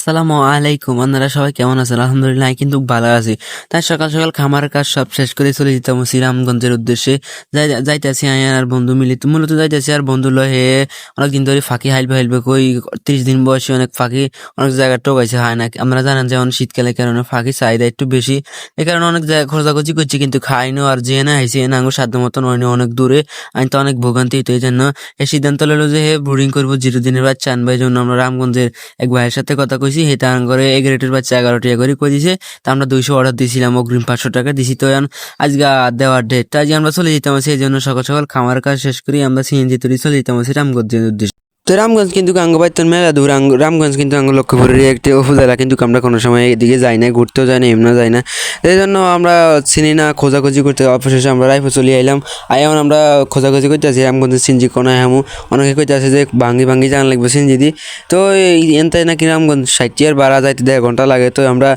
আসসালামু আলাইকুম। আপনারা সবাই কেমন আছেন? আলহামদুলিল্লাহ কিন্তু ভালো আছি। তাই সকাল সকাল খামার কাজ সব শেষ করে চলে যেতাম শ্রীরামগঞ্জের উদ্দেশ্যে। যাইতেছি আমি আর বন্ধু মিলিত মূলত যাইতেছি আর বন্ধু লয়ে হে অনেকদিন ধরে ফাঁকি হাইলবে হাইলবে কই ত্রিশ দিন বয়সে অনেক ফাঁকি, অনেক জায়গায় টোকাইছে হয় না? আমরা জানেন যে এখন শীতকালের কারণে ফাঁকি চাহিদা একটু বেশি। এই কারণে অনেক জায়গায় খোঁজাখুঁজি করছি, কিন্তু খাইনো আর যে না হাইছে না আঙ্গুর সাধ্য মতন হয়নি অনেক দূরে। আমি তো অনেক ভোগান্তি, তো এই জন্য এই সিদ্ধান্ত লইলো যে হে ব্রুডিং করব জিরো দিনের বাচ্চা আনবে। এই জন্য আমরা রামগঞ্জের এক ভাইয়ের সাথে কথা কইছি হে তার করে এগারোটির রেটের বাচ্চা এগারো টাকা করে কই দিছে। তা আমরা দুইশো অর্ডার দিয়েছিলাম অগ্রিম পাঁচশো টাকা দিছি তো আজকে দেওয়ার ডেট আজকে আমরা চলে যেতাম, সেই জন্য সকাল সকাল খামার কাজ শেষ করি, আমরা সিএনজি তৈরি চলে যেতাম, সেটা রামগঞ্জের উদ্দেশ্যে। তো রামগঞ্জ কিন্তু আঙ্গ পাইতেন মেলা দূর রামগঞ্জ কিন্তু আঙ্গ লক্ষ্যপুরের একটি উপজেলা, কিন্তু আমরা কোনো সময় এদিকে যাই না ঘুরতেও যাই না এমনও যাই না এই জন্য আমরা চিনি না, খোঁজাখুঁজি করতে, অবশেষে আমরা রাইফে চলে আইলাম। আই এখন আমরা খোঁজাখুঁজি করতে আছি, রামগঞ্জের সিনজি কোনায় হামু। অনেকে কইতে আছে যে ভাঙ্গি ভাঙ্গি জান লাগবে সিনজি দি। তো এনতাই নাকি রামগঞ্জ ষাটটি আর বাড়া যাইতে দেড় ঘণ্টা লাগে। তো আমরা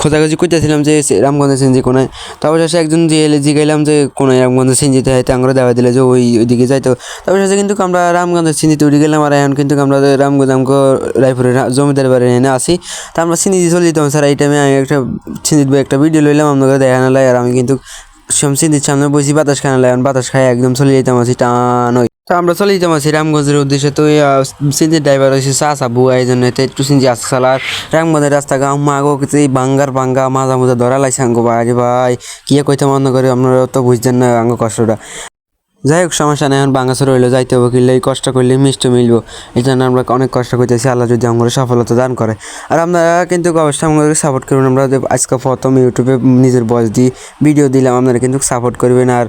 খোঁজাখুঁজি করতেছিলাম যে রামগঞ্জের সিনজি কোনায় তো অবশেষে একজন যে জিগাইলাম যে কোনায় রামগঞ্জের সিনজিতে হাইতে আমরা দেওয়া দিলে যে ওই, ওইদিকে যাইতো। তো অবশেষে কিন্তু আমরা রামগঞ্জের সিনজিতে উঠে গেলাম। আর এখন কিন্তু আমরা আমগো রায়পুরের জমিদার বাড়ি এনে আসি। তা আমরা সিনি চলে যেতাম স্যার, এই টাইমে আমি একটা বই, একটা ভিডিও লইলাম আপনাকে দেখানো লাগে, আর আমি কিন্তু সব সিনির সামনে বসি, বাতাস খানা লাই বাতাস খাই একদম চলে যেতাম টান ওই তো আমরা চলে যেতাম আছি রামগঞ্জের উদ্দেশ্যে, তো সিন্ধির ড্রাইভার হয়েছে চাষা বুয়া এই জন্য একটু সিনজি আসতে চালার রামগঞ্জের রাস্তা গাঁ মাগো বাঙ্গার বাঙ্গা মাজা মুজা ধরা লাইছে আঙ্গো ভাই ভাই। কি কইতে মনে করে আপনারা তো বুঝছেন না, আঙ্গো কষ্টটা। যাই হোক সমস্যা নেই, এখন বাঙ্গাসর রইল যাইতে হবে কিনলে এই কষ্ট করলে মিষ্টি মিলবো। এই জন্য আমরা অনেক কষ্ট করতেছি, আল্লাহ যদি আমাদের সফলতা দান করে। আর আপনারা কিন্তু অবশ্যই আমাদের সাপোর্ট করবেন আমরা আজকে প্রথম ইউটিউবে নিজের বয়স দিয়ে ভিডিও দিলাম, আপনারা কিন্তু সাপোর্ট করবেন। আর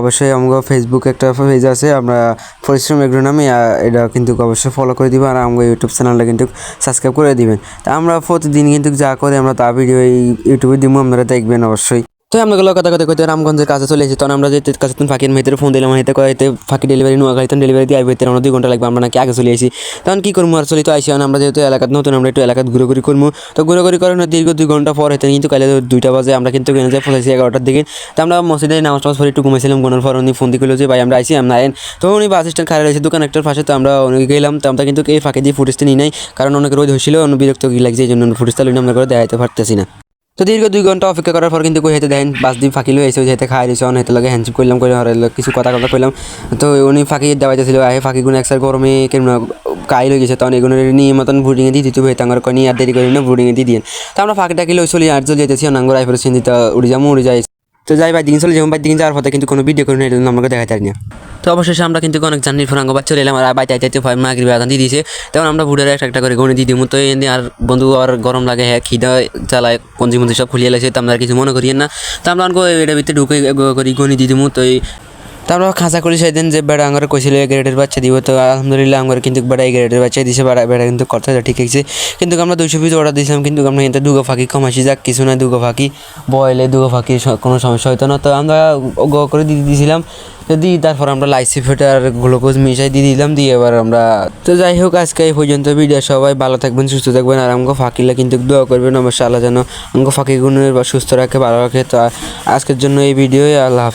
অবশ্যই আমাকে ফেসবুক একটা পেজ আছে, আমরা পরিশ্রম এগ্রো নামে এটা কিন্তু অবশ্যই ফলো করে দিবেন, আর আমাকে ইউটিউব চ্যানেলটা কিন্তু সাবস্ক্রাইব করে দিবেন। তা আমরা প্রতিদিন কিন্তু যা করি, আমরা তা ভিডিও ইউটিউবে দিব আপনারা দেখবেন অবশ্যই। তো আমরা গেলো কথা কথা কইতে রামগঞ্জের কাছে চলে এসেছি তখন আমরা যেতে কাছে তুমি ফাঁকির মেয়েদের ফোন দিলাম হেতে কয়েতে ফাঁকি ডেলিভারি নোয়া গাড়িতে ডেলিভারি দিয়ে আইবে আমরা দুই ঘণ্টা লাগবে, আমরা নাকি আগে চলে এসেছি তখন কী করব আর চলি তো আইসি, আমরা যেহেতু এলাকাত নতুন, আমরা একটু এলাকাত ঘুরে করব তো ঘুরে ঘুরে করার দীর্ঘ দুই ঘণ্টা পর হেতে কিন্তু কালে দুইটা বাজে, আমরা কিন্তু কিনে যাই পৌঁছেছি এগারোটার দিকে। তো আমরা মসজিদে নামাজ টামাজ পরে একটু ঘুমাইছিলাম ঘুমানোর পর উনি ফোন দিয়ে করল যে, ভাই, আমরা আইসি আমরা আইন। তো উনি বাস স্ট্যান্ড খারাপ রয়েছে, দোকান একটার পাশে, তো আমরা অনেকে গেলাম। তো আমরা কিন্তু এই ফাঁকে দিয়ে ফুটেজটা নিই নাই, কারণ অনেক রোদ হয়েছিল অন্য বিরক্ত লাগছে, এই জন্য ফুটেজটা লইনি আমরা করে দেখাইতে পারতেছি না। তো দীর্ঘ দুই ঘণ্টা অপেক্ষা করার পর কিন্তু হেঁটে দেখেন বাস দিয়ে ফাঁকি লই এসে হেঁটে খাই দিয়েছে অনেক লাগে হ্যান্ডশিপ করলাম করে হরে কিছু কথা কথা কইলাম। তো উনি ফাঁকি দেওয়া যাচ্ছিল আহে ফাঁকি গুণ একসার গরমে কেমন কাই লই গেছে তখন এগুলো নিয়ে মতন ভুডিংয়ে দিয়ে দিতে হয়ে তাঙ্গর কনি আর দেরি করি না ভুডিংয়ে দিয়ে। দিন তো আমরা ফাঁকি টাকি লই চলি আর চলে যেতেছি নাঙ্গর আইফের সিন্দিতে উড়ি যাব উড়ি যাই তো যাই বাই দিন চলে যাব বাই দিন যাওয়ার পথে কিন্তু কোনো ভিডিও করি না এটা আমাকে দেখাতে না তো অবশেষে আমরা কিন্তু অনেক জার্নির ফোরাঙ্গ বা চলে এলাম। আর বাইতে আইতে ফাইভ মাগরি বাদান দিয়ে দিয়েছে। তখন আমরা ভুটের একটা একটা করে গণে দিয়ে দিব তো এনে আর বন্ধু, আর গরম লাগে হ্যাঁ খিদা চালায় কঞ্জি মঞ্জি সব খুলিয়ে লাগছে তো আমরা কিছু মনে করি না। তো আমরা অনেক এটা ভিতরে ঢুকে করি, গণে দিয়ে দিব তো তারপর খাঁচা করি সেদিন যে বেড়া আমার কইছিল এই গ্রেডের বাচ্চা দিব। তো আলহামদুলিল্লাহ আমার কিন্তু বেড়া এই গ্রেডের বাচ্চা দিছে, বেড়া বেড়া কিন্তু কথা ঠিক আছে। কিন্তু আমরা দুইশো পিস অর্ডার দিয়েছিলাম কিন্তু আমরা এতে দুগো ফাঁকি কমাইছি, যাক কিছু না দুগো ফাঁকি। বয়েলে দুগো ফাঁকি কোনো সমস্যা হতো না। তো আমরা গ করে দিয়ে দিয়েছিলাম দিই তারপর আমরা লাইসিফেট আর গ্লুকোজ মিশাই দিয়ে দিলাম, দিয়ে এবার আমরা তো যাই হোক, আজকে এই পর্যন্ত ভিডিও সবাই ভালো থাকবেন, সুস্থ থাকবেন, আর আমাকে ফাঁকিলে কিন্তু দোয়া করবেন অবশ্যই আল্লাহ যেন আমাকে ফাঁকি গুণের বা সুস্থ রাখে, ভালো রাখে। তো আজকের জন্য এই ভিডিও আল্লাহ।